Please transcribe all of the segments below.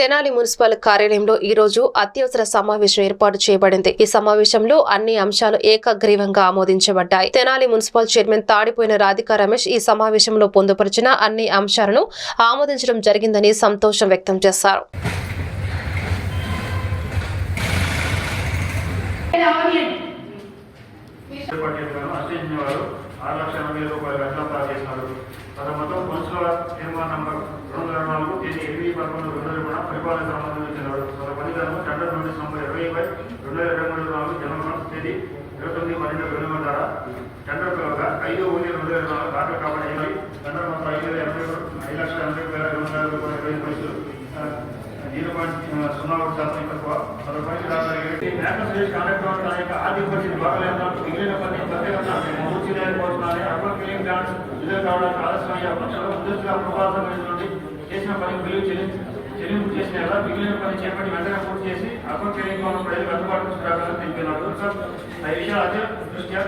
Tenali municipal కార్యాలయంలో ఈ రోజు అత్యవసర సమావేశం ఏర్పాటు చేయబడింది. ఈ సమావేశంలో అన్ని అంశాలు ఏకగ్రీవంగా ఆమోదించబడ్డాయి. తెనాలి మున్సిపల్ చైర్మన్ తాడిపోయిన రాధికా రమేష్ ఈ సమావేశంలో పొందుపరిచిన అన్ని అంశాలను ఆమోదించడం జరిగిందని సంతోషం వ్యక్తం చేశారు. ఆరు లక్షల రూపాయలు వెంటనే చేసినారు గత మొత్తం పురుషుల తీర్మానం నంబర్ రెండు వందల నాలుగు తేదీ ఎనిమిది పదకొండు రెండు వేల కూడా పరిపాలన సంబంధించినారు గత పనిదినం టెండర్ నోటీస్ నంబర్ ఇరవై బై రెండు వేల ఇరవై మూడు నాలుగు జనవరి తేదీ ఇరవై తొమ్మిది పన్నెండు రెండు వేల ద్వారా టెండర్ పిలవగా ఐదు ఒకటి రెండు వేల నాలుగు దాఖలు కాబట్టి టెండర్ మొత్తం ఐదు వేల ఎనభై ఐదు లక్షల ఎనభై వేల రెండు వందల యాభై రూపాయల ఇరవై పైసలు జీరో పాయింట్ సున్నా ఒకటి శాతం తక్కువ యొక్క ఆర్థిక పరిస్థితి మిగిలిన పని ప్రత్యేకంగా పూర్తి అర్బన్ విడుదల కావడానికి ఆలస్యం అయ్యే ముందస్తుగా చేసిన పని బిల్లు చెల్లించి చెల్లింపు చేసిన ఎలా మిగిలిన పని చేపట్టి వెంటనే పూర్తి చేసి అర్బన్ ఫిలిం భవన్ ప్రజలకు అందుబాటులో తీసుకురావాలని తెలిపినారు ఈ విషయాలు అదే దృష్ట్యా?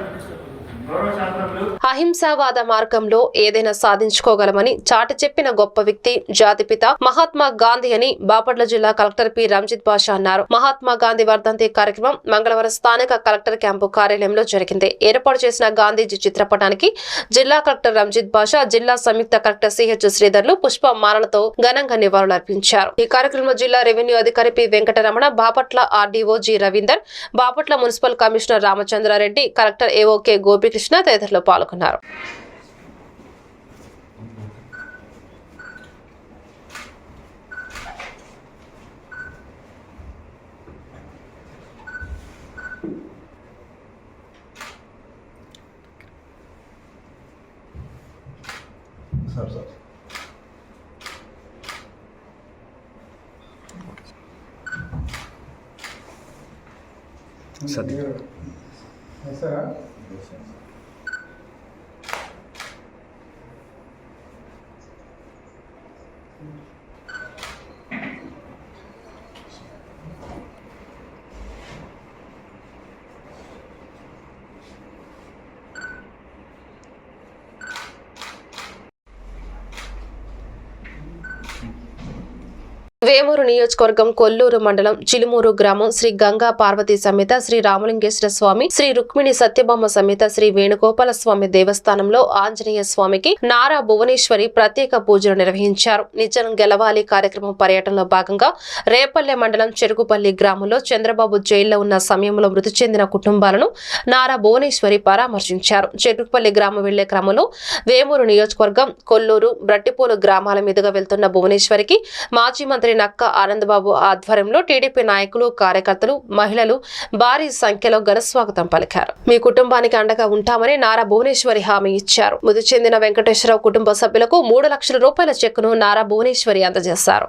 అహింసావాద మార్గంలో ఏదైనా సాధించుకోగలమని చాటి చెప్పిన గొప్ప వ్యక్తి జాతిపిత మహాత్మా గాంధీ అని బాపట్ల జిల్లా కలెక్టర్ పి. రంజిత్ బాషా అన్నారు. మహాత్మా గాంధీ వర్ధంతి కార్యక్రమం మంగళవారం స్థానిక కలెక్టర్ క్యాంపు కార్యాలయంలో జరిగింది. ఏర్పాటు చేసిన గాంధీజీ చిత్రపటానికి జిల్లా కలెక్టర్ రంజిత్ బాషా జిల్లా సంయుక్త కలెక్టర్ సిహెచ్ శ్రీధర్లు పుష్ప మాలలతో ఘనంగా నివాళులర్పించారు ఈ కార్యక్రమంలో జిల్లా రెవెన్యూ అధికారి P. Venkataramana Bapatla RDO G. Ravinder Bapatla municipal commissioner Ramachandra Reddy collector ఏఓకే Gopikrishna తదితరులు పాల్గొన్నారు sir sir sir Thank you. Vemuru నియోజకవర్గం కొల్లూరు మండలం చిలుమూరు గ్రామం శ్రీ గంగా పార్వతి సమేత శ్రీ రామలింగేశ్వర స్వామి శ్రీ రుక్మిణి సత్యభామ సమేత శ్రీ వేణుగోపాల స్వామి దేవస్థానంలో ఆంజనేయ స్వామికి నారా భువనేశ్వరి ప్రత్యేక పూజలు నిర్వహించారు. నిజం గెలవాలి కార్యక్రమం పర్యటనలో భాగంగా రేపల్లె మండలం చెరుకుపల్లి గ్రామంలో చంద్రబాబు జైల్లో ఉన్న సమయంలో మృతి చెందిన కుటుంబాలను నారా భువనేశ్వరి పరామర్శించారు. చెరుకుపల్లి గ్రామం వెళ్ళే క్రమంలో వేమూరు నియోజకవర్గం కొల్లూరు బ్రట్టిపోలు గ్రామాల మీదుగా వెళ్తున్న భువనేశ్వరికి మాజీ మంత్రి నక్క ఆనందబాబు ఆధ్వర్యంలో టీడీపీ నాయకులు కార్యకర్తలు మహిళలు భారీ సంఖ్యలో ఘనస్వాగతం పలికారు. మీ కుటుంబానికి అండగా ఉంటామని నారా భువనేశ్వరి హామీ ఇచ్చారు. మృతి చెందిన వెంకటేశ్వరరావు కుటుంబ సభ్యులకు మూడు లక్షల రూపాయల చెక్కును నారా భువనేశ్వరి అందజేశారు.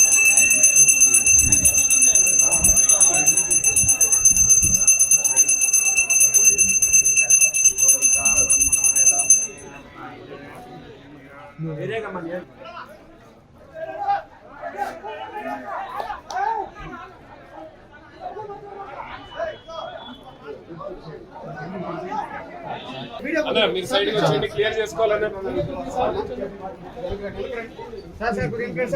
ఈ సైడ్ వచ్చి క్లియర్ చేసుకోవాలనే సార్ సార్ గ్రీన్ కార్డ్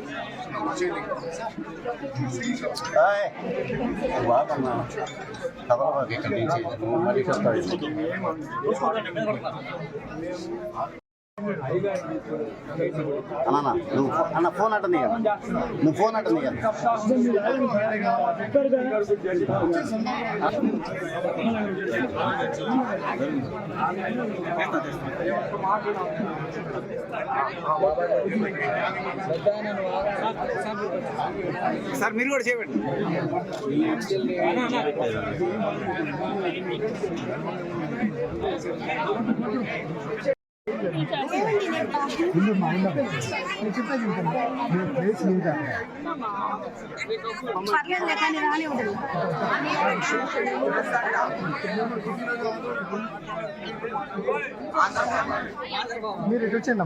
కదలబాకి ఇక్కడి నుంచి మళ్ళీ చెప్తాడు అన్న నువ్వు అన్న ఫోన్ అటెండ్ చేయాలి నువ్వు ఫోన్ అటెండ్ చేయాలి సార్ మీరు కూడా చేయండి. పర్లేదు కానీ రాని ఉండదు మీరు ప్లేస్ వచ్చేయండి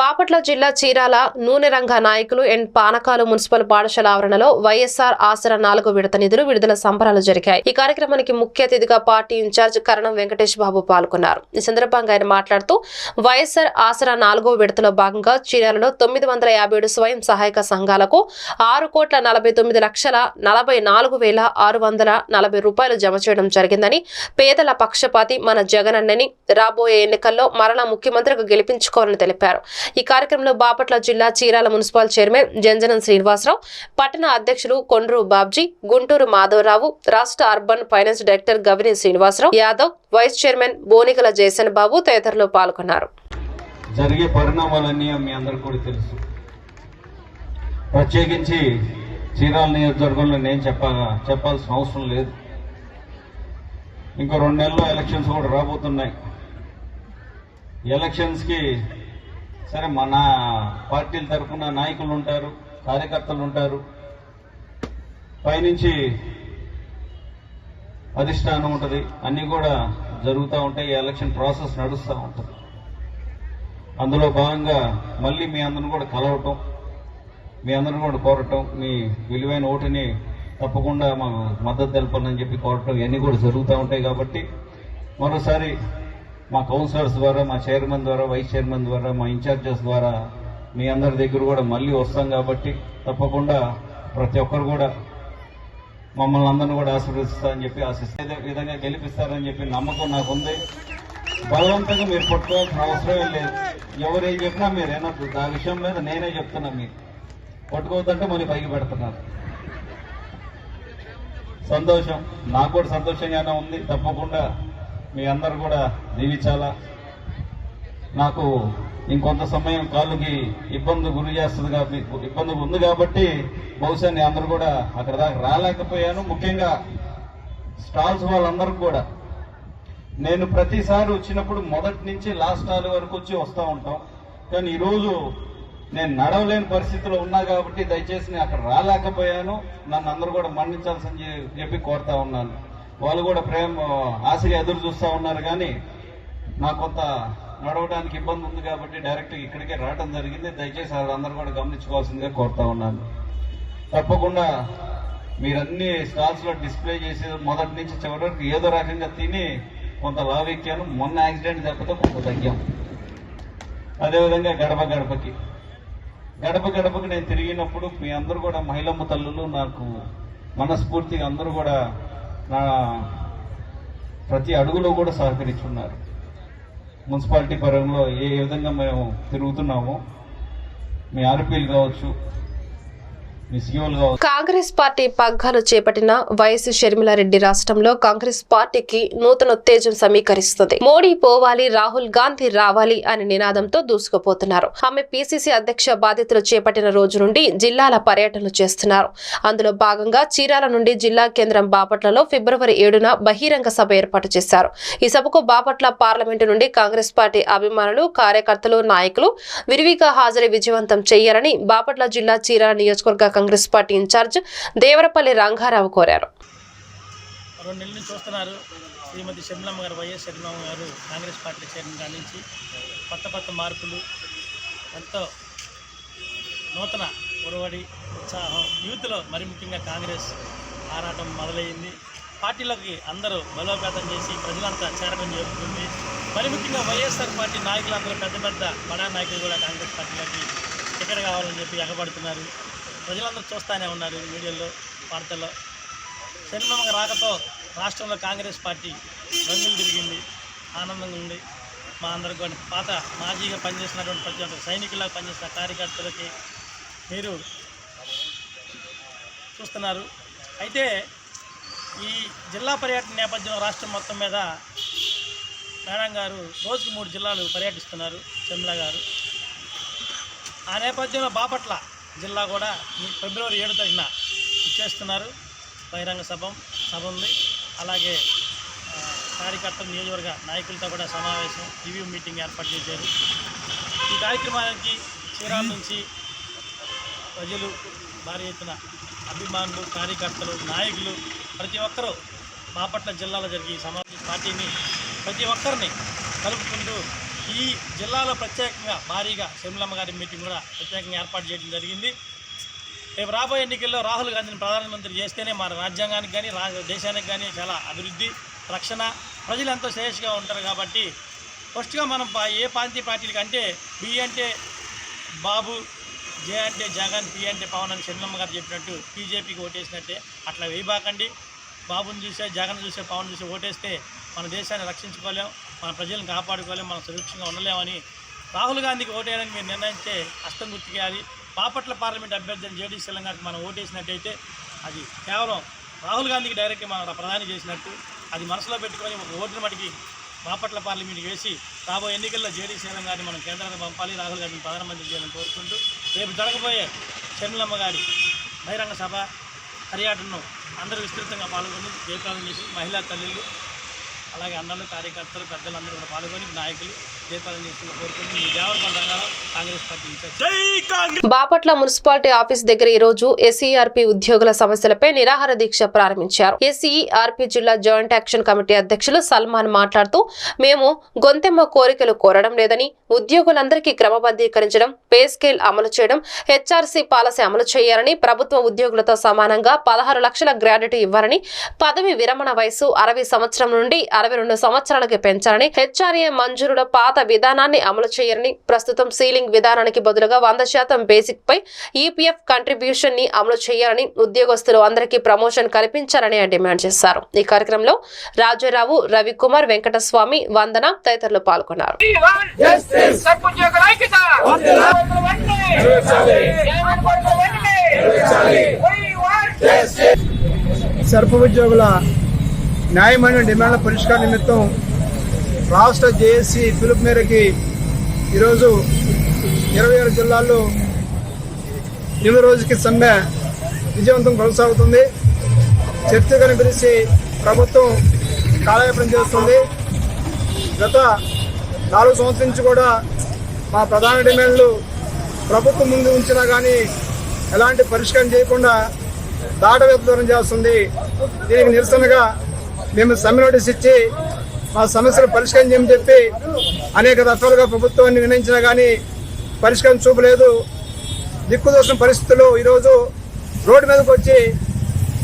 బాపట్ల జిల్లా చీరాల నూనె రంగ నాయకులు అండ్ పానకాలు మున్సిపల్ పాఠశాల ఆవరణలో వైఎస్ఆర్ ఆసరా నాలుగో విడత నిధులు విడుదల సంబరాలు జరిగాయి. ఈ కార్యక్రమానికి ముఖ్య అతిథిగా party in charge Karanam Venkatesh Babu పాల్గొన్నారు. ఈ సందర్భంగా ఆయన మాట్లాడుతూ వైఎస్ఆర్ ఆసరా నాలుగో విడతలో భాగంగా చీరాలలో తొమ్మిది వందల యాభై ఏడు స్వయం సహాయక సంఘాలకు ఆరు కోట్ల నలభై తొమ్మిది లక్షల నలభై నాలుగు వేల ఆరు వందల నలభై రూపాయలు జమ చేయడం జరిగిందని పేదల పక్షపాతి మన జగనన్నని రాబోయే ఎన్నికల్లో మరలా ముఖ్యమంత్రిగా గెలిపించుకోవాలని తెలిపారు. ఈ కార్యక్రమంలో బాపట్ల జిల్లా చీరాల మున్సిపల్ చైర్మన్ జంజనం శ్రీనివాసరావు పట్టణ అధ్యక్షులు కొండ్రు బాబ్జీ గుంటూరు మాధవరావు రాష్ట్ర urban finance director Gavini Srinivasa Rao Yadav vice chairman Bonikala Jayasan Babu తదితరులు పాల్గొన్నారు. జరిగే పరిణామాలన్నీ మీ అందరికీ కూడా తెలుసు. ప్రత్యేకించి చీరాల నియోజకవర్గంలో నేను చెప్పాలా చెప్పాల్సిన అవసరం లేదు. ఇంకో రెండు నెలల్లో ఎలక్షన్స్ కూడా రాబోతున్నాయి. ఎలక్షన్స్కి సరే మన పార్టీల తరఫున నాయకులు ఉంటారు కార్యకర్తలు ఉంటారు. పైనుంచి అధిష్టానం ఉంటుంది. అన్నీ కూడా జరుగుతూ ఉంటాయి ఎలక్షన్ ప్రాసెస్ నడుస్తూ ఉంటుంది. అందులో భాగంగా మళ్ళీ మీ అందరిని కూడా కలవటం మీ అందరిని కూడా కోరటం మీ విలువైన ఓటుని తప్పకుండా మాకు మద్దతు తెలపాలని చెప్పి కోరటం ఇవన్నీ కూడా జరుగుతూ ఉంటాయి కాబట్టి మరోసారి మా కౌన్సిలర్స్ ద్వారా మా చైర్మన్ ద్వారా వైస్ చైర్మన్ ద్వారా మా ఇన్ఛార్జెస్ ద్వారా మీ అందరి దగ్గర కూడా మళ్ళీ వస్తాం కాబట్టి తప్పకుండా ప్రతి ఒక్కరు కూడా మమ్మల్ని అందరిని కూడా ఆశీర్వదిస్తారని చెప్పి ఆశిస్తారు విధంగా గెలిపిస్తారని చెప్పి నమ్మకం నాకు ఉంది బలవంతంగా మీరు పట్టుకోవాల్సిన అవసరమే లేదు. ఎవరేం చెప్పినా మీరు ఏనద్దు ఆ విషయం మీద నేనే చెప్తున్నా మీకు. పట్టుకోవద్దంటే మళ్ళీ పైకి పెడుతున్నారు. సంతోషం. నాకు కూడా సంతోషంగానే ఉంది. తప్పకుండా మీ అందరు కూడా దీవించాలా? నాకు ఇంకొంత సమయం కాళ్ళకి ఇబ్బంది గురి చేస్తుంది కాబట్టి ఇబ్బంది ఉంది కాబట్టి బహుశా నేను అందరూ కూడా అక్కడ దాకా రాలేకపోయాను. ముఖ్యంగా స్టాల్స్ వాళ్ళందరూ కూడా. నేను ప్రతిసారి వచ్చినప్పుడు మొదటి నుంచి లాస్ట్ స్టాల్ వరకు వచ్చి వస్తూ ఉంటాం. కానీ ఈరోజు నేను నడవలేని పరిస్థితిలో ఉన్నా కాబట్టి దయచేసి నేను అక్కడ రాలేకపోయాను. నన్ను అందరూ కూడా మన్నించాల్సని చెప్పి కోరుతా ఉన్నాను. వాళ్ళు కూడా ప్రేమ ఆశగా ఎదురు చూస్తూ ఉన్నారు కానీ నాకు కొంత నడవడానికి ఇబ్బంది ఉంది కాబట్టి డైరెక్ట్ ఇక్కడికే రావడం జరిగింది. దయచేసి వాళ్ళందరూ కూడా గమనించుకోవాల్సిందిగా కోరుతా ఉన్నాను. తప్పకుండా మీరన్ని స్టాల్స్లో డిస్ప్లే చేసి మొదటి నుంచి చివరి వరకు ఏదో రకంగా తిని కొంత లావెక్కాను మొన్న యాక్సిడెంట్ తప్పితే కొంత తగ్గాం. అదేవిధంగా గడప గడపకి. గడప గడపకి నేను తిరిగినప్పుడు మీ అందరూ కూడా మహిళమ్మ తల్లులు నాకు మనస్ఫూర్తిగా అందరూ కూడా నా ప్రతి అడుగులో కూడా సహకరిస్తున్నారు. మున్సిపాలిటీ పరంలో ఏ విధంగా మేము తిరుగుతున్నామో మీ ఆర్పీలు కావచ్చు కావచ్చు కాంగ్రెస్ పార్టీ పగ్గాలు చేపట్టిన వైఎస్ షర్మిలారెడ్డి రాష్ట్రంలో కాంగ్రెస్ పార్టీకి నూతన ఉత్తేజం సమీకరిస్తుంది. మోడీ పోవాలి రాహుల్ గాంధీ రావాలి అనే నినాదంతో దూసుకుపోతున్నారు. ఆమె పిసిసి అధ్యక్ష బాధ్యతలు చేపట్టిన రోజు నుండి జిల్లాల పర్యటనలు చేస్తున్నారు. అందులో భాగంగా చీరాల నుండి జిల్లా కేంద్రం బాపట్లలో ఫిబ్రవరి ఏడున బహిరంగ సభ ఏర్పాటు చేశారు. ఈ సభకు బాపట్ల పార్లమెంటు నుండి కాంగ్రెస్ పార్టీ అభిమానులు కార్యకర్తలు నాయకులు విరివిగా హాజరై విజయవంతం చేయాలని బాపట్ల జిల్లా చీరాల నియోజకవర్గ Congress party in charge Devarapalli Ranga Rao కోరారు. రెండు నెలలు చూస్తున్నారు. శ్రీమతి షర్మిలమ్మ గారు వైఎస్ షర్మిలమ్మ గారు కాంగ్రెస్ పార్టీ చేరిన కాడి నుంచి కొత్త కొత్త మార్పులు ఎంతో నూతన ఒరవడి ఉత్సాహం యూత్లో మరి ముఖ్యంగా కాంగ్రెస్ ఆరాటం మొదలైంది పార్టీలోకి అందరూ బలోపేతం చేసి ప్రజలంతా చేరడం జరుగుతుంది. మరి ముఖ్యంగా వైఎస్ఆర్ పార్టీ నాయకులందరూ పెద్ద పెద్ద బడా నాయకులు కూడా కాంగ్రెస్ పార్టీలోకి టికెట్ కావాలని చెప్పి ఎగబడుతున్నారు. ప్రజలందరూ చూస్తూనే ఉన్నారు మీడియాలో వార్తల్లో. శనిమమ్మ రాకతో రాష్ట్రంలో కాంగ్రెస్ పార్టీ రంగులు తిరిగింది ఆనందంగా ఉంది. మా అందరికి పాత మాజీగా పనిచేసినటువంటి ప్రతి ఒక్క సైనికులా పనిచేసిన కార్యకర్తలకి మీరు చూస్తున్నారు. అయితే ఈ జిల్లా పర్యటన నేపథ్యం రాష్ట్రం మొత్తం మీద మేడం గారు రోజుకు మూడు జిల్లాలు పర్యటిస్తున్నారు చెమ్లా గారు. ఆ నేపథ్యంలో బాపట్ల జిల్లా కూడా ఫిబ్రవరి ఏడు తగిన ఇచ్చేస్తున్నారు. బహిరంగ సభ సభ ఉంది. అలాగే కార్యకర్తలు కార్యకర్తల నియోజకవర్గ నాయకులతో కూడా సమావేశం రివ్యూ మీటింగ్ ఏర్పాటు చేశారు. ఈ కార్యక్రమానికి చీరాల నుంచి ప్రజలు భారీ ఎత్తున అభిమానులు కార్యకర్తలు నాయకులు ప్రతి ఒక్కరూ బాపట్ల జిల్లాలో జరిగే సమావేశ పార్టీని ప్రతి ఒక్కరిని కలుపుకుంటూ ఈ జిల్లాలో ప్రత్యేకంగా భారీగా శమిలమ్మ గారి మీటింగ్ కూడా ప్రత్యేకంగా ఏర్పాటు చేయడం జరిగింది. రేపు రాబోయే ఎన్నికల్లో రాహుల్ గాంధీని ప్రధానమంత్రి చేస్తేనే మన రాజ్యాంగానికి కానీ రా దేశానికి కానీ చాలా అభివృద్ధి రక్షణ ప్రజలు ఎంతో శ్రేయస్గా ఉంటారు కాబట్టి ఫస్ట్గా మనం ఏ ప్రాంతీయ పార్టీలకి అంటే బి అంటే బాబు జే అంటే జగన్ పి అంటే పవన్ అని చంద్రమ్మ గారు చెప్పినట్టు బీజేపీకి ఓటేసినట్టే అట్లా వేయబాకండి. బాబుని చూసే జగన్ చూసే పవన్ చూసే ఓటేస్తే మన దేశాన్ని రక్షించుకోలేం. మన ప్రజలను కాపాడుకోవాలి మనం సురక్షితంగా ఉండలేమని రాహుల్ గాంధీకి ఓటేయడానికి మీరు నిర్ణయించే హస్తం గుర్తుకేయాలి. బాపట్ల పార్లమెంట్ అభ్యర్థిని జేడీ తెలంగాణకి మనం ఓటేసినట్టయితే అది కేవలం రాహుల్ గాంధీకి డైరెక్ట్గా మనం ప్రధాని చేసినట్టు అది మనసులో పెట్టుకొని ఒక ఓటును మటుకి బాపట్ల పార్లమెంట్ వేసి రాబోయే ఎన్నికల్లో జేడీ శీలం గారిని మనం కేంద్రానికి పంపాలి రాహుల్ గాంధీని ప్రధానమంత్రి చేయాలని కోరుకుంటూ రేపు జరగబోయే షర్మిలమ్మ గారి బహిరంగ సభ పర్యటనను అందరూ విస్తృతంగా పాల్గొని జయప్రదం చేసి మహిళా తల్లులు అలాగే అన్నలు కార్యకర్తలు పెద్దలందరూ కూడా పాల్గొని నాయకులు బాపట్ల మున్సిపాలిటీ ఆఫీస్ దగ్గర ఈ రోజు ఎస్ఈఆర్పీ ఉద్యోగుల సమస్యలపై నిరాహార దీక్ష ప్రారంభించారు. ఎస్ఈఆర్పీ జిల్లా జాయింట్ యాక్షన్ కమిటీ అధ్యక్షులు సల్మాన్ మాట్లాడుతూ మేము గొంతెమ్మ కోరికలు కోరడం లేదని ఉద్యోగులందరికీ క్రమబద్ధీకరించడం పే స్కేల్ అమలు చేయడం హెచ్ఆర్సీ పాలసీ అమలు చేయాలని ప్రభుత్వ ఉద్యోగులతో సమానంగా పదహారు లక్షల గ్రాడ్యుటీ ఇవ్వాలని పదవి విరమణ వయసు అరవై సంవత్సరం నుండి అరవై రెండు సంవత్సరాలకి పెంచాలని హెచ్ఆర్ఏ మంజూరుల పాత విధానాన్ని అమలు చేయరని ప్రస్తుతం సీలింగ్ విధానానికి బదులుగా వంద శాతం బేసిక్ పై ఈపీఎఫ్ కంట్రిబ్యూషన్ని అమలు చేయాలని ఉద్యోగస్తులు అందరికీ ప్రమోషన్ కల్పించాలని డిమాండ్ చేశారు. ఈ కార్యక్రమంలో రాజారావు రవికుమార్ వెంకటస్వామి వందన తదితరులు పాల్గొన్నారు. సర్ప ఉద్యోగుల న్యాయమైన డిమాండ్ల పరిష్కార నిమిత్తం రాష్ట్ర జేఏసీ పిలుపు మేరకి ఈరోజు ఇరవై ఆరు జిల్లాల్లో ఎనిమిది రోజుకి సమ్మె విజయవంతం కొనసాగుతుంది. చర్చగా పిలిచి ప్రభుత్వం కాలయాపనం చేస్తుంది. గత నాలుగు సంవత్సరం నుంచి కూడా మా ప్రధాన డిమాండ్లు ప్రభుత్వం ముందు ఉంచినా కానీ ఎలాంటి పరిష్కారం చేయకుండా దాటవేతనం చేస్తుంది. దీనికి నిరసనగా మేము సమ్మె నోటీస్ ఇచ్చి మా సమస్యలు పరిష్కారం చేయమని చెప్పి అనేక దఫాలుగా ప్రభుత్వాన్ని వినయించినా కానీ పరిష్కారం చూపలేదు. దిక్కుదోసిన పరిస్థితులు ఈరోజు రోడ్డు మీదకి వచ్చి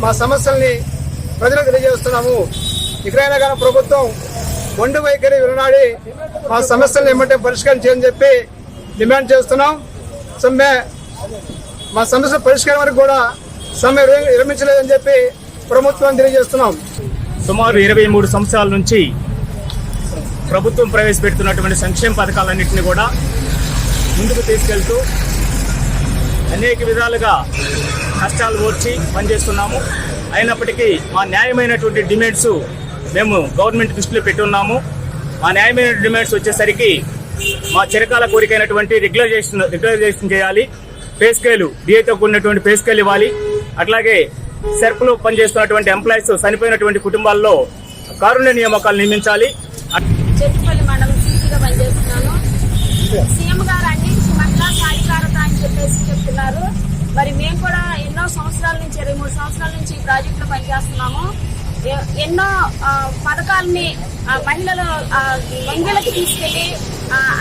మా సమస్యల్ని ప్రజలకు తెలియజేస్తున్నాము. ఇక్కడైనా కానీ ప్రభుత్వం ఒండు వైఖరి విననాడి మా సమస్యలను ఏమంటే పరిష్కారం చేయని చెప్పి డిమాండ్ చేస్తున్నాం. సమ్మె మా సమస్య పరిష్కారం వరకు కూడా సమ్మె విరమించలేదని చెప్పి ప్రభుత్వం తెలియజేస్తున్నాం. సుమారు ఇరవై మూడు సంవత్సరాల నుంచి ప్రభుత్వం ప్రవేశపెడుతున్నటువంటి సంక్షేమ పథకాలన్నింటినీ కూడా ముందుకు తీసుకెళ్తూ అనేక విధాలుగా కష్టాలు ఓర్చి పనిచేస్తున్నాము. అయినప్పటికీ మా న్యాయమైనటువంటి డిమాండ్స్ మేము గవర్నమెంట్ దృష్టిలో పెట్టున్నాము. మా న్యాయమైన డిమాండ్స్ వచ్చేసరికి మా చిరకాల కోరికైనటువంటి రెగ్యులరైజేషన్ రెగ్యులరైజేషన్ చేయాలి. పే స్కేలు డిఏతో కూడినటువంటి పే స్కేల్ ఇవ్వాలి. అట్లాగే సెర్పులో పనిచేస్తున్నటువంటి ఎంప్లాయీస్ చనిపోయినటువంటి కుటుంబాల్లో కారుణ్య నియామకాలు నియమించాలి. చెట్టుపల్లి మండలం సీసీగా పనిచేస్తున్నాను. సీఎం గారు అన్నింటికి మహిళా సాధికారత అని చెప్పేసి చెప్తున్నారు. మరి మేము కూడా ఎన్నో సంవత్సరాల నుంచి ఇరవై మూడు సంవత్సరాల నుంచి ఈ ప్రాజెక్టులో పనిచేస్తున్నాము. ఎ- ఎన్నో పథకాలని మహిళలు ఆ, తీసుకెళ్ళి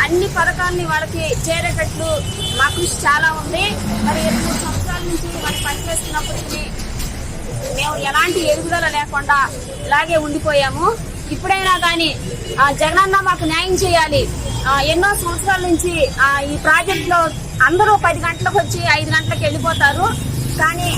అన్ని పథకాలని వాళ్ళకి చేరేటట్లు మా కృషి చాలా ఉంది. మరి ఇరవై మూడు సంవత్సరాల నుంచి మనం పనిచేస్తున్నప్పటికీ మేము ఎలాంటి ఎదుగుదల లేకుండా ఇలాగే ఉండిపోయాము. ఇప్పుడైనా కానీ జగనన్న మాకు న్యాయం చేయాలి. ఎన్నో సంవత్సరాల నుంచి ఈ ప్రాజెక్ట్లో అందరూ పది గంటలకు వచ్చి ఐదు గంటలకు వెళ్ళిపోతారు. కానీ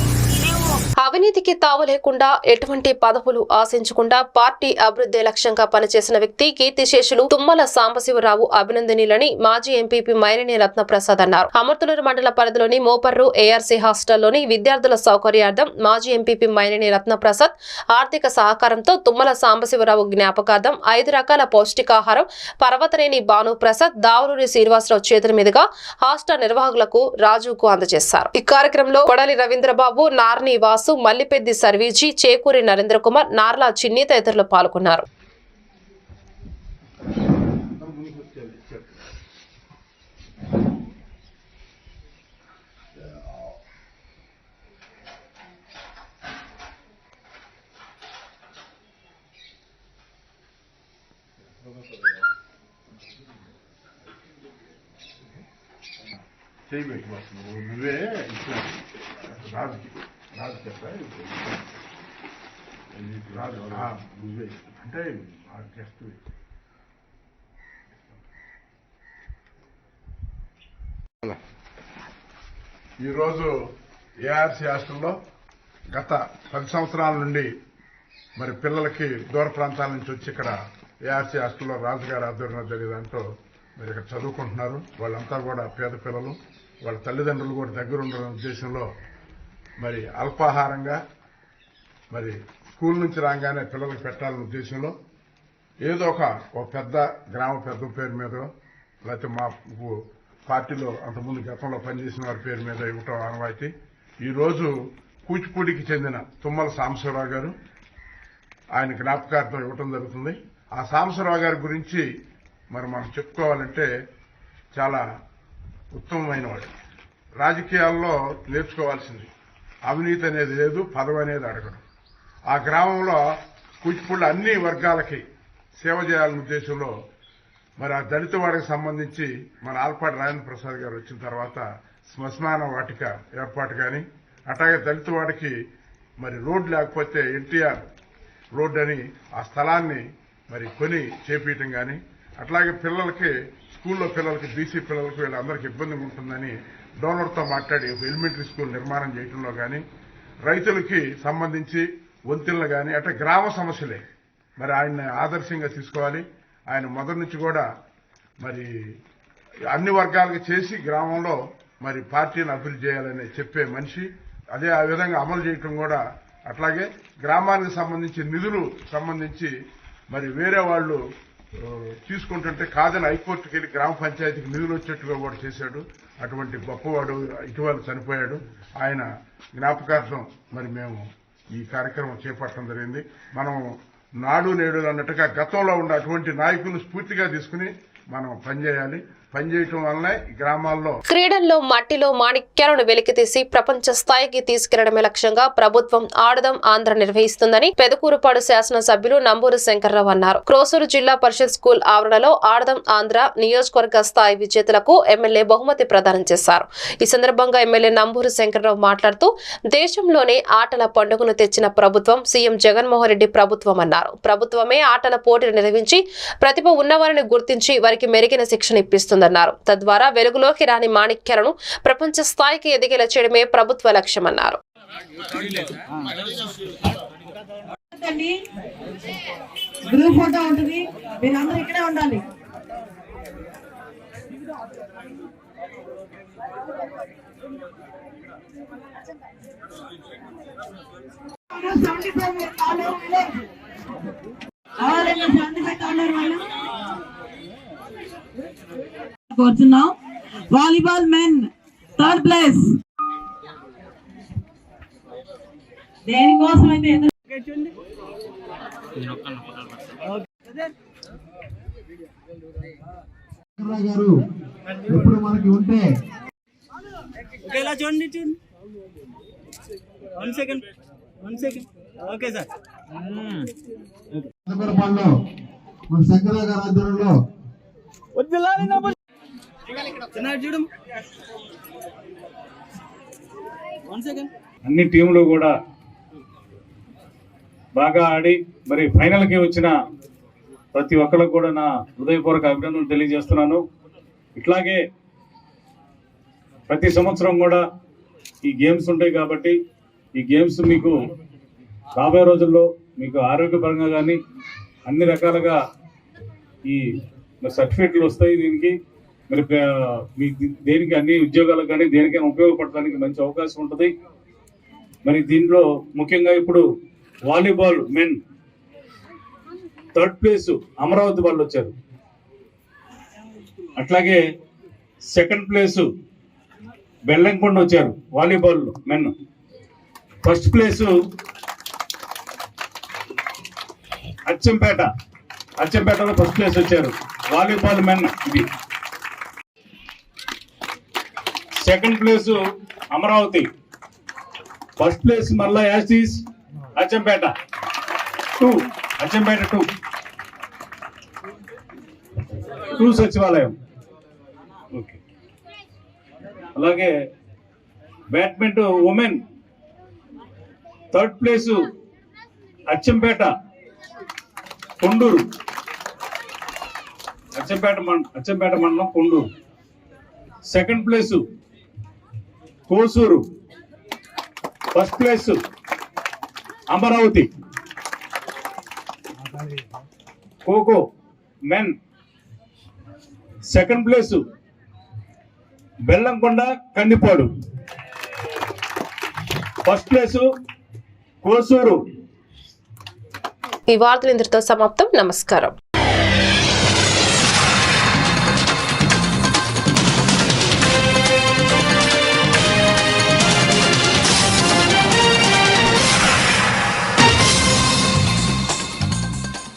అవినీతికి తావు లేకుండా ఎటువంటి పదవులు ఆశించకుండా పార్టీ అభివృద్ధి లక్ష్యంగా పనిచేసిన వ్యక్తి కీర్తిశేషులు తుమ్మల సాంబశివరావు అభినందనీయులని మాజీ ఎంపీపీ మైరిని రత్నప్రసాద్ అన్నారు. అమర్తులూరు మండల పరిధిలోని మోపర్రు ఏఆర్సీ హాస్టల్లోని విద్యార్థుల సౌకర్యార్థం మాజీ ఎంపీపీ మైరిని రత్నప్రసాద్ ఆర్థిక సహకారంతో తుమ్మల సాంబశివరావు జ్ఞాపకార్థం ఐదు రకాల పౌష్టికాహారం పర్వతనేని భానుప్రసాద్ దావులూరి శ్రీనివాసరావు చేతుల మీదుగా హాస్టల్ నిర్వాహకులకు రాజుకు అందజేశారు. ఈ కార్యక్రమంలో కొడాలి రవీంద్రబాబు నార్ని వాసు శ్రీనివాసు మల్లిపెద్ది సర్వీజీ చేకూరి నరేంద్ర కుమార్ నార్లా చిన్ని తదితరులు పాల్గొన్నారు. చేయబెట్టి వస్తుంది నువ్వే ఇట్లా రాజుకి రాజు చెప్పా నీకు రాదు నువ్వే. అంటే జస్ట్ ఈరోజు ఏఆర్సి హాస్టల్లో గత పది సంవత్సరాల నుండి మరి పిల్లలకి దూర ప్రాంతాల నుంచి వచ్చి ఇక్కడ ఏఆర్సీ హాస్టల్లో రాజుగారి ఆధ్వర్యంలో జరిగే దాంట్లో మరి ఇక్కడ చదువుకుంటున్నారు. వాళ్ళంతా కూడా పేద పిల్లలు. వాళ్ళ తల్లిదండ్రులు కూడా దగ్గర ఉండడం ఉద్దేశంలో మరి అల్పాహారంగా మరి స్కూల్ నుంచి రాగానే పిల్లలకు పెట్టాలనే ఉద్దేశంలో ఏదో ఒక ఒక పెద్ద గ్రామ పెద్ద పేరు మీద లేకపోతే మా పార్టీలో అంతకుముందు గతంలో పనిచేసిన వారి పేరు మీద ఇవ్వటం ఆనవాయితీ. ఈరోజు కూచిపూడికి చెందిన తుమ్మల సాంబశివరావు గారు ఆయన జ్ఞాపకార్థం ఇవ్వటం జరుగుతుంది. ఆ సాంబశివరావు గారి గురించి మరి మనం చెప్పుకోవాలంటే చాలా ఉత్తమమైన వాడు రాజకీయాల్లో నేర్చుకోవాల్సింది. అవినీతి అనేది లేదు పదవి అనేది అడగడం. ఆ గ్రామంలో కూచిపూడి అన్ని వర్గాలకి సేవ చేయాలనే ఉద్దేశంలో మరి ఆ దళిత వాడికి సంబంధించి మన ఆల్పాటి రాజేంద్ర ప్రసాద్ గారు వచ్చిన తర్వాత శ్మశాన వాటిక ఏర్పాటు కానీ అట్లాగే దళిత వాడికి మరి రోడ్ లేకపోతే ఎన్టీఆర్ రోడ్ అని ఆ స్థలాన్ని మరి కొని చేపించడం కానీ అట్లాగే పిల్లలకి స్కూల్లో పిల్లలకి బీసీ పిల్లలకి వీళ్ళందరికీ ఇబ్బంది ఉంటుందని డోనర్తో మాట్లాడి ఒక ఎలిమెంటరీ స్కూల్ నిర్మాణం చేయడంలో కానీ రైతులకి సంబంధించి వంతెనలు కానీ అట్లా గ్రామ సమస్యలే. మరి ఆయన్ని ఆదర్శంగా తీసుకోవాలి. ఆయన మొదటి నుంచి కూడా మరి అన్ని వర్గాలకు చేసి గ్రామంలో మరి పార్టీని అభివృద్ధి చేయాలని చెప్పే మనిషి. అదే ఆ విధంగా అమలు చేయటం కూడా అట్లాగే గ్రామానికి సంబంధించి నిధులు సంబంధించి మరి వేరే వాళ్ళు తీసుకుంటుంటే కాదని హైకోర్టుకి వెళ్ళి గ్రామ పంచాయతీకి నిధులు వచ్చేట్టుగా కూడా చేశాడు. అటువంటి గొప్పవాడు ఇటీవల చనిపోయాడు. ఆయన జ్ఞాపకార్థం మరి మేము ఈ కార్యక్రమం చేపట్టడం జరిగింది. మనం నాడు నేడు అన్నట్టుగా గతంలో ఉన్న అటువంటి నాయకులను స్ఫూర్తిగా తీసుకుని మనం పనిచేయాలి. పనిచేయటం గ్రామాల్లో క్రీడల్లో మట్టిలో మాణిక్యాలను వెలికితీసి ప్రపంచ స్థాయికి తీసుకెళ్ళడమే లక్ష్యంగా ప్రభుత్వం ఆడదం ఆంధ్ర నిర్వహిస్తుందని పెదకూరుపాడు శాసనసభ్యులు నంబూరు శంకర్రావు అన్నారు. క్రోసూరు జిల్లా పరిషత్ స్కూల్ ఆవరణలో ఆడదం ఆంధ్ర నియోజకవర్గ స్థాయి విజేతలకు ఎమ్మెల్యే బహుమతి ప్రదానం చేశారు. ఈ సందర్భంగా ఎమ్మెల్యే నంబూరు శంకర్రావు మాట్లాడుతూ దేశంలోనే ఆటల పండుగను తెచ్చిన ప్రభుత్వం సీఎం జగన్మోహన్ రెడ్డి ప్రభుత్వం అన్నారు. ప్రభుత్వమే ఆటల పోటీలు నిర్వహించి ప్రతిభ ఉన్నవారిని గుర్తించి వారికి మెరుగైన శిక్షణ ఇప్పిస్తుంది. చేస్తుందన్నారు. తద్వారా వెలుగులోకి రాని మాణిక్యాలను ప్రపంచ స్థాయికి ఎదిగేలా చేయడమే ప్రభుత్వ లక్ష్యమన్నారు. గ్రూప్ ఫోటో ఉంటుంది. మీరందరూ ఇక్కడే ఉండాలి. కోరుతున్నాం. Volleyball men third place. దేనికోసం అయితే గారు ఎప్పుడు మనకి ఉంటే? ఇలా చూడండి చూడండి. One second one second okay sir పనులు మన శంకర గారి ఆధ్వర్యంలో చిన్నాడు చూడు వన్ సెకండ్ అన్ని టీములు కూడా బాగా ఆడి మరి ఫైనల్కి వచ్చిన ప్రతి ఒక్కరికి కూడా నా హృదయపూర్వక అభినందనలు తెలియజేస్తున్నాను. ఇట్లాగే ప్రతి సంవత్సరం కూడా ఈ గేమ్స్ ఉంటాయి కాబట్టి ఈ గేమ్స్ మీకు రాబోయే రోజుల్లో మీకు ఆరోగ్యపరంగా కానీ అన్ని రకాలుగా ఈ సర్టిఫికెట్లు వస్తాయి దీనికి. మరి మీ దేనికి అన్ని ఉద్యోగాలకు కానీ దేనికైనా ఉపయోగపడడానికి మంచి అవకాశం ఉంటుంది. మరి దీంట్లో ముఖ్యంగా ఇప్పుడు volleyball men third place Amaravati వాళ్ళు వచ్చారు. అట్లాగే సెకండ్ ప్లేస్ బెల్లంకొండ వచ్చారు volleyball men. First place Achampet. అచ్చంపేటలో first place వచ్చారు వాలీబాల్ మెన్ ఇది. Second place Amaravati. First place మళ్ళా యాస్టీస్ Achampet. To Achampet to to సచివాలయం. ఓకే అలాగే badminton women third place Achampet. Konduru Achampet మండ అచ్చంపేట మండలం Konduru second place Kosuru. First place Amaravati. Kho kho men. Second place Bellamkonda Kandipadu. First place Kosuru. ఈ వార్తలు ఇంతటితో సమాప్తం. నమస్కారం.